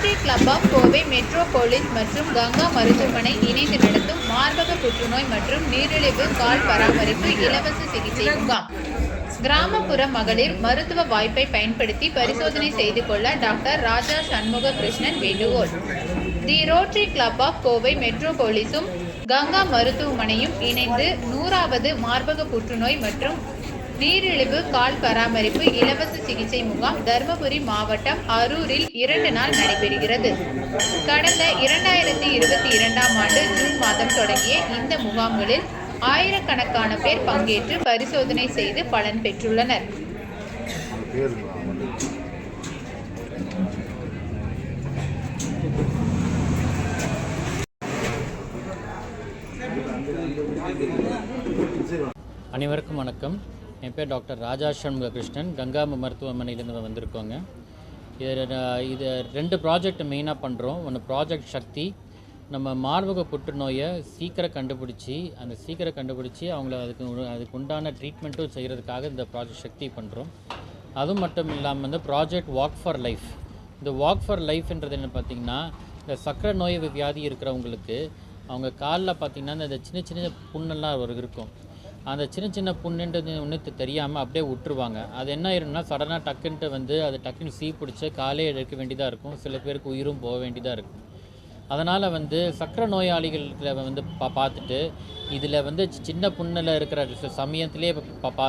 Rotary Club of Kovai Metropolis மற்றும் கங்கா மருத்துவமனை இணைந்து நடத்தும் மார்பக புற்றுநோய் மற்றும் நீரிழிவு கால் பராமரிப்பு இலவச சிகிச்சை முகாம். கிராமப்புற மகளிர் மருத்துவ வாய்ப்பை பயன்படுத்தி பரிசோதனை செய்து கொள்ள டாக்டர் ராஜா சண்முக கிருஷ்ணன் வேண்டுகோள். The Rotary Club of Kovai மெட்ரோபோலிஸும் Ganga மருத்துவமனையும் இணைந்து நூறாவது மார்பக புற்றுநோய் மற்றும் நீரிழிவு கால் பராமரிப்பு இலவச சிகிச்சை முகாம் தருமபுரி மாவட்டம் அரூரில் இரண்டு நாள் நடைபெறுகிறது. கடந்த இரண்டாயிரத்தி இருபத்தி இரண்டாம் ஆண்டு ஜூன் மாதம் தொடங்கிய இந்த முகாம்களில் ஆயிரக்கணக்கான பேர் பங்கேற்று பரிசோதனை செய்து பலன் பெற்றுள்ளனர். அனைவருக்கும் வணக்கம். என் பேர் டாக்டர் ராஜா சண்முக கிருஷ்ணன் கங்கா மருத்துவமனையிலேருந்து வந்திருக்கோங்க. இது இது ரெண்டு ப்ராஜெக்ட் மெயினாக பண்ணுறோம் ஒன்று ப்ராஜெக்ட் சக்தி நம்ம மார்பக புற்றுநோயை சீக்கிரம் கண்டுபிடிச்சி அந்த சீக்கிரம் கண்டுபிடிச்சி அவங்கள அதுக்கு அதுக்கு உண்டான ட்ரீட்மெண்ட்டும் செய்கிறதுக்காக இந்த ப்ராஜெக்ட் சக்தி பண்ணுறோம் அது மட்டும் இல்லாமல் வந்து ப்ராஜெக்ட் வாக் ஃபார் லைஃப் இந்த வாக் ஃபார் லைஃப்ன்றது என்ன பார்த்தீங்கன்னா இந்த சக்கரை நோய் வியாதி இருக்கிறவங்களுக்கு அவங்க காலில் பார்த்தீங்கன்னா இந்த சின்ன சின்ன புண்ணெல்லாம் ஒரு இருக்கும். அந்த சின்ன சின்ன புண்ணுன்றது ஒன்று தெரியாமல் அப்படியே விட்டுருவாங்க அது என்ன ஆயிரும்னா சடனாக டக்குன்ட்டு வந்து அது டக்குன்னு சீ பிடிச்சி காலே எடுக்க வேண்டியதாக இருக்கும். சில பேருக்கு உயிரும் போக வேண்டியதாக இருக்கும். அதனால் வந்து சக்கரை நோயாளிகளில் வந்து பா பார்த்துட்டு இதில் வந்து சின்ன புண்ணில் இருக்கிற சமயத்திலே பா பார்த்து